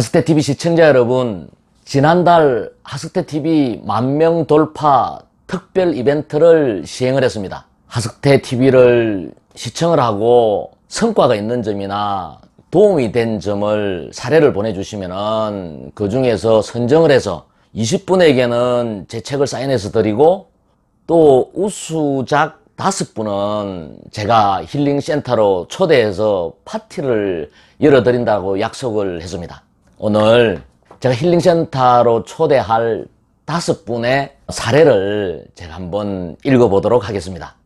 하스테TV 시청자 여러분, 지난달 하스테TV 만명 돌파 특별 이벤트를 시행을 했습니다. 하스테TV를 시청을 하고 성과가 있는 점이나 도움이 된 점을 사례를 보내주시면은 그 중에서 선정을 해서 20분에게는 제 책을 사인해서 드리고 또 우수작 다섯 분은 제가 힐링센터로 초대해서 파티를 열어드린다고 약속을 했습니다. 오늘 제가 힐링센터로 초대할 다섯 분의 사례를 제가 한번 읽어보도록 하겠습니다.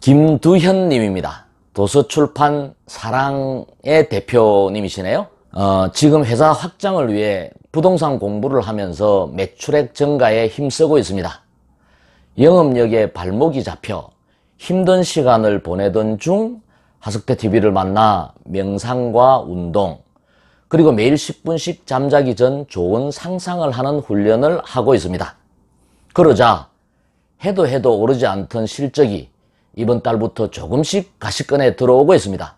김두현 님입니다. 도서출판 사랑의 대표님이시네요. 어, 지금 회사 확장을 위해 부동산 공부를 하면서 매출액 증가에 힘쓰고 있습니다. 영업력에 발목이 잡혀 힘든 시간을 보내던 중 하석대 TV를 만나 명상과 운동, 그리고 매일 10분씩 잠자기 전 좋은 상상을 하는 훈련을 하고 있습니다. 그러자 해도 해도 오르지 않던 실적이 이번 달부터 조금씩 가시권에 들어오고 있습니다.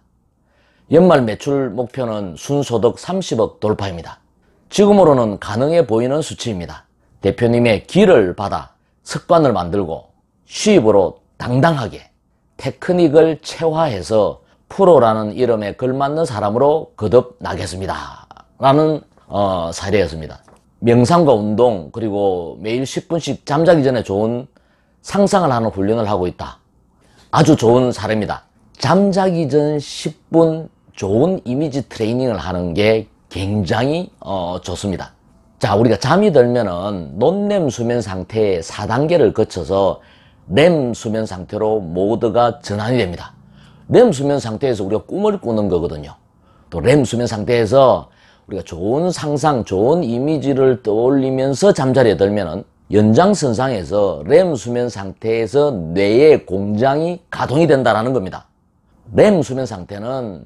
연말 매출 목표는 순소득 30억 돌파입니다. 지금으로는 가능해 보이는 수치입니다. 대표님의 길을 받아 습관을 만들고 수입으로 당당하게 테크닉을 체화해서 프로라는 이름에 걸맞는 사람으로 거듭나겠습니다. 라는 어, 사례였습니다. 명상과 운동 그리고 매일 10분씩 잠자기 전에 좋은 상상을 하는 훈련을 하고 있다. 아주 좋은 사례입니다. 잠자기 전 10분 좋은 이미지 트레이닝을 하는 게 굉장히 어, 좋습니다. 자, 우리가 잠이 들면은 논렘 수면 상태의 4단계를 거쳐서 렘 수면 상태로 모두가 전환이 됩니다. 렘 수면 상태에서 우리가 꿈을 꾸는 거거든요. 또 렘 수면 상태에서 우리가 좋은 상상, 좋은 이미지를 떠올리면서 잠자리에 들면은 연장선상에서 렘 수면 상태에서 뇌의 공장이 가동이 된다는 겁니다. 렘 수면 상태는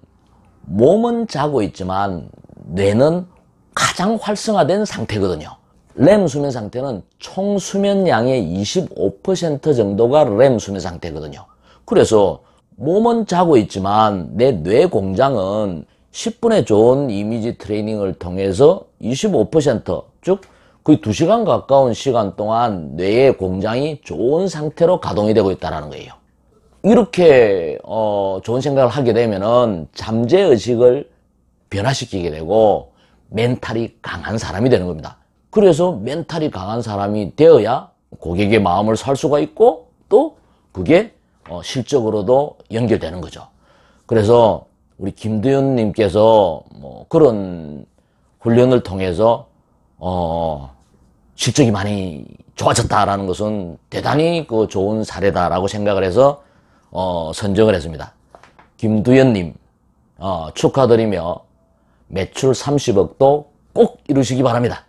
몸은 자고 있지만 뇌는 가장 활성화된 상태거든요. 렘 수면 상태는 총 수면량의 25% 정도가 렘 수면 상태거든요. 그래서 몸은 자고 있지만 내 뇌 공장은 10분의 좋은 이미지 트레이닝을 통해서 25%, 즉 거의 2시간 가까운 시간 동안 뇌의 공장이 좋은 상태로 가동이 되고 있다는 거예요. 이렇게 어, 좋은 생각을 하게 되면은 잠재의식을 변화시키게 되고 멘탈이 강한 사람이 되는 겁니다. 그래서 멘탈이 강한 사람이 되어야 고객의 마음을 살 수가 있고 또 그게 어, 실적으로도 연결되는 거죠. 그래서 우리 김두현 님께서 뭐 그런 훈련을 통해서 어 실적이 많이 좋아졌다라는 것은 대단히 그 좋은 사례다라고 생각을 해서 어 선정을 했습니다. 김두현 님 어, 축하드리며 매출 30억도 꼭 이루시기 바랍니다.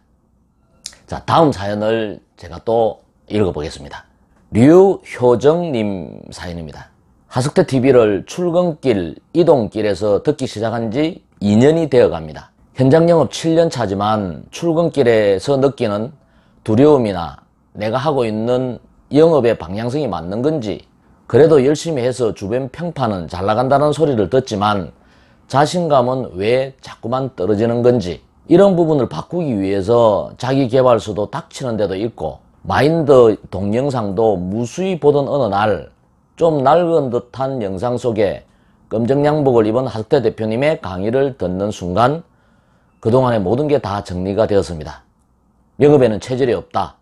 자, 다음 사연을 제가 또 읽어보겠습니다. 류효정님 사연입니다. 하숙대 TV를 출근길, 이동길에서 듣기 시작한 지 2년이 되어 갑니다. 현장 영업 7년 차지만 출근길에서 느끼는 두려움이나 내가 하고 있는 영업의 방향성이 맞는 건지 그래도 열심히 해서 주변 평판은 잘 나간다는 소리를 듣지만 자신감은 왜 자꾸만 떨어지는 건지 이런 부분을 바꾸기 위해서 자기 개발서도 닥치는 데도 있고 마인드 동영상도 무수히 보던 어느 날 좀 낡은 듯한 영상 속에 검정 양복을 입은 학대 대표님의 강의를 듣는 순간 그동안의 모든 게 다 정리가 되었습니다. 영업에는 체질이 없다.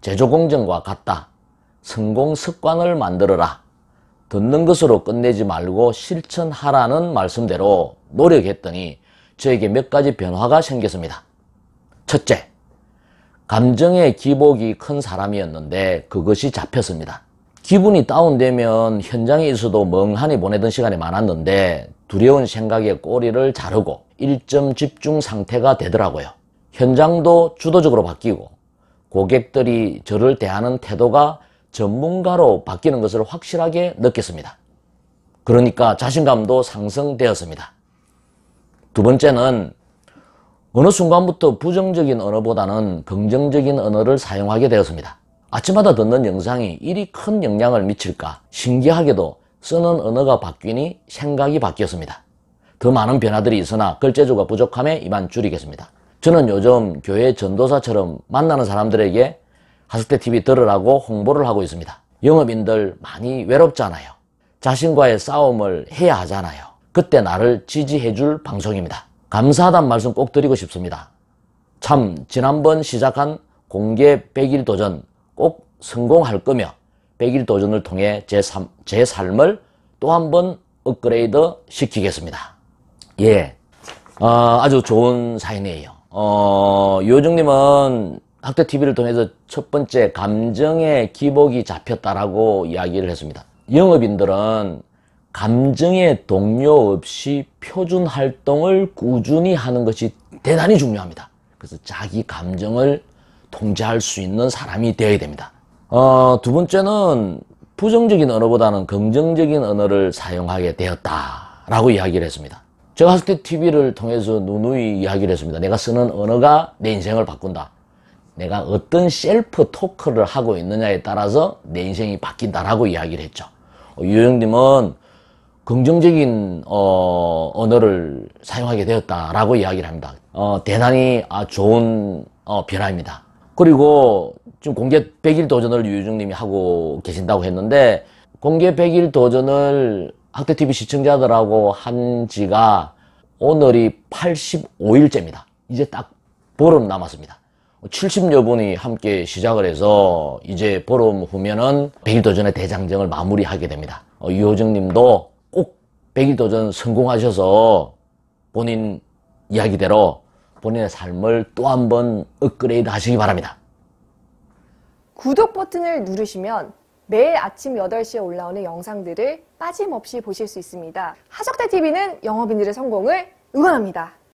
제조 공정과 같다. 성공 습관을 만들어라. 듣는 것으로 끝내지 말고 실천하라는 말씀대로 노력했더니 저에게 몇 가지 변화가 생겼습니다. 첫째, 감정의 기복이 큰 사람이었는데 그것이 잡혔습니다. 기분이 다운되면 현장에 있어도 멍하니 보내던 시간이 많았는데 두려운 생각에 꼬리를 자르고 일점 집중 상태가 되더라고요. 현장도 주도적으로 바뀌고 고객들이 저를 대하는 태도가 전문가로 바뀌는 것을 확실하게 느꼈습니다. 그러니까 자신감도 상승되었습니다. 두 번째는 어느 순간부터 부정적인 언어보다는 긍정적인 언어를 사용하게 되었습니다. 아침마다 듣는 영상이 이리 큰 영향을 미칠까 신기하게도 쓰는 언어가 바뀌니 생각이 바뀌었습니다. 더 많은 변화들이 있으나 글재주가 부족함에 이만 줄이겠습니다. 저는 요즘 교회 전도사처럼 만나는 사람들에게 하스테 TV 들으라고 홍보를 하고 있습니다. 영업인들 많이 외롭잖아요. 자신과의 싸움을 해야 하잖아요. 그때 나를 지지해줄 방송입니다. 감사하단 말씀 꼭 드리고 싶습니다. 참 지난번 시작한 공개 100일 도전 꼭 성공할 거며 100일 도전을 통해 제, 삶, 제 삶을 또 한 번 업그레이드 시키겠습니다. 예, 어, 아주 좋은 사연이에요. 어, 요정님은 학대TV를 통해서 첫 번째 감정의 기복이 잡혔다라고 이야기를 했습니다. 영업인들은 감정의 동요 없이 표준 활동을 꾸준히 하는 것이 대단히 중요합니다. 그래서 자기 감정을 통제할 수 있는 사람이 되어야 됩니다. 어, 두 번째는 부정적인 언어보다는 긍정적인 언어를 사용하게 되었다라고 이야기를 했습니다. 제가 하스테 TV를 통해서 누누이 이야기를 했습니다. 내가 쓰는 언어가 내 인생을 바꾼다. 내가 어떤 셀프 토크를 하고 있느냐에 따라서 내 인생이 바뀐다라고 이야기를 했죠. 어, 유영님은 긍정적인 어, 언어를 사용하게 되었다라고 이야기를 합니다. 어, 대단히 아, 좋은 어, 변화입니다. 그리고 지금 공개 100일 도전을 유유정님이 하고 계신다고 했는데 공개 100일 도전을 학대TV 시청자들하고 한 지가 오늘이 85일째입니다. 이제 딱 보름 남았습니다. 70여 분이 함께 시작을 해서 이제 보름 후면은 100일 도전의 대장정을 마무리하게 됩니다. 어, 유호정 님도 꼭 100일 도전 성공하셔서 본인 이야기대로 본인의 삶을 또 한 번 업그레이드 하시기 바랍니다. 구독 버튼을 누르시면 매일 아침 8시에 올라오는 영상들을 빠짐없이 보실 수 있습니다. 하석대 TV는 영업인들의 성공을 응원합니다.